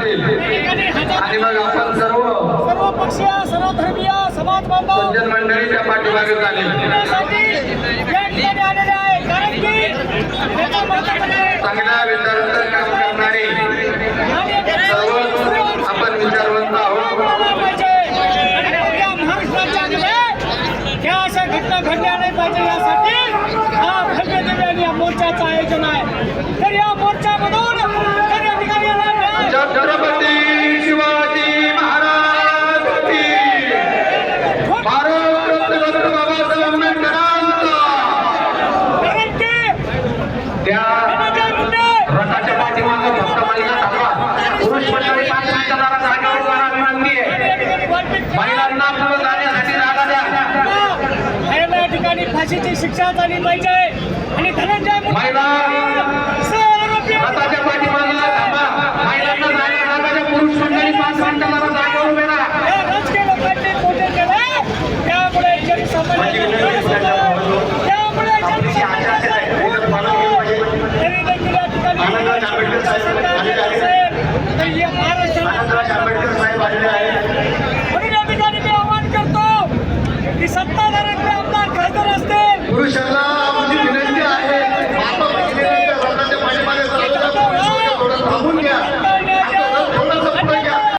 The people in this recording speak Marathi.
आणि मग आपण सर्व सर्व पक्षीय सर्व धर्मीय समाज बांधव सज्जन पाठीमागे झाले चांगल्या विचारांचं काम करणारे सर्व आपण विचारवंत आहोत. त्या अशा घटना घडल्या नाही पाहिजे यासाठी. ठिकाणी फाशीची शिक्षा झाली पाहिजे. आणि धनंजय